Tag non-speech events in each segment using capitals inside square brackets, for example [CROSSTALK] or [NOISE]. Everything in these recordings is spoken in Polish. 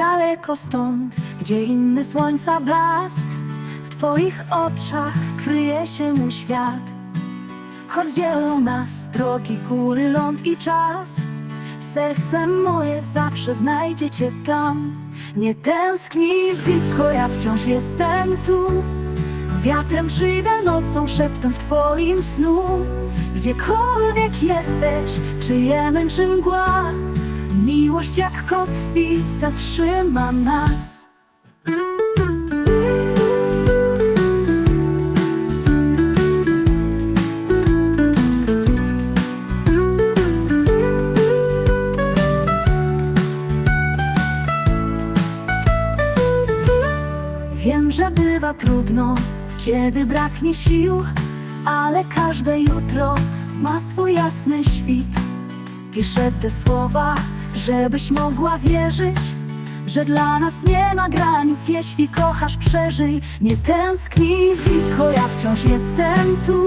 Daleko stąd, gdzie inny słońca blask W twoich oczach kryje się mój świat. Choć dzielą nas drogi, góry, ląd i czas Serce moje zawsze znajdzie cię tam. Nie tęsknij, tylko ja wciąż jestem tu. Wiatrem przyjdę nocą, szeptem w twoim snu. Gdziekolwiek jesteś, czy je męczy mgła Miłość jak kotwica trzyma nas Wiem, że bywa trudno, kiedy braknie sił, ale każde jutro ma swój jasny świt. Piszę te słowa, żebyś mogła wierzyć, że dla nas nie ma granic. Jeśli kochasz, przeżyj, nie tęsknij, tylko ja wciąż jestem tu.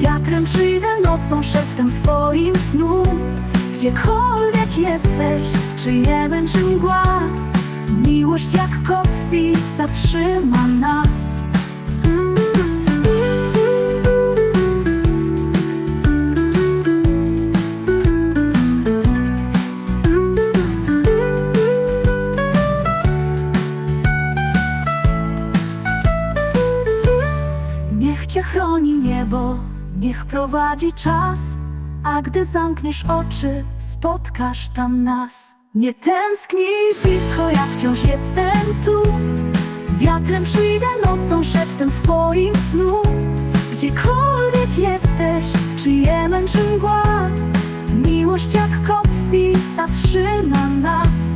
Wiatrem przyjdę nocą, szeptem w twoim snu. Gdziekolwiek jesteś, czy je męczy mgła, Miłość jak kotwica trzyma nas niebo, niech prowadzi czas A gdy zamkniesz oczy, spotkasz tam nas. Nie tęsknij, tylko ja wciąż jestem tu. Wiatrem przyjdę nocą, szeptem twoim snu. Gdziekolwiek jesteś, czy je męczy mgła Miłość jak kotwica trzyma nas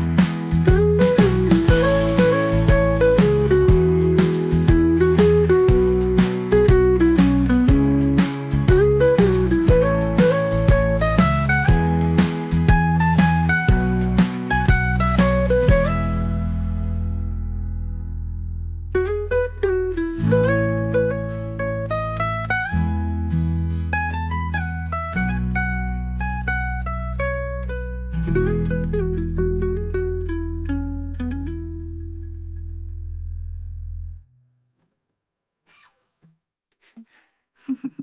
[LAUGHS]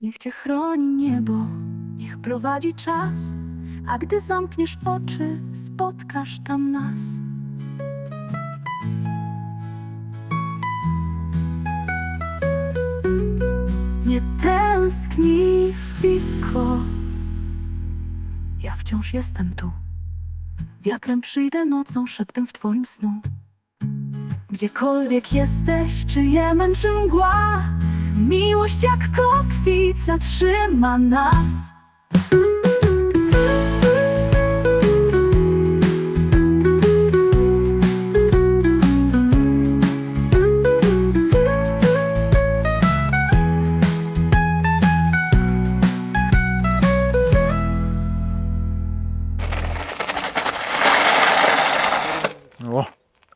Niech cię chroni niebo, niech prowadzi czas, a gdy zamkniesz oczy, spotkasz tam nas. Nie tęsknij, Fiko, ja wciąż jestem tu. Wiatrem przyjdę nocą, szeptem w twoim snu. Gdziekolwiek jesteś, czy je męczy mgła, Miłość jak kotwica trzyma nas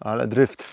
ale dryft.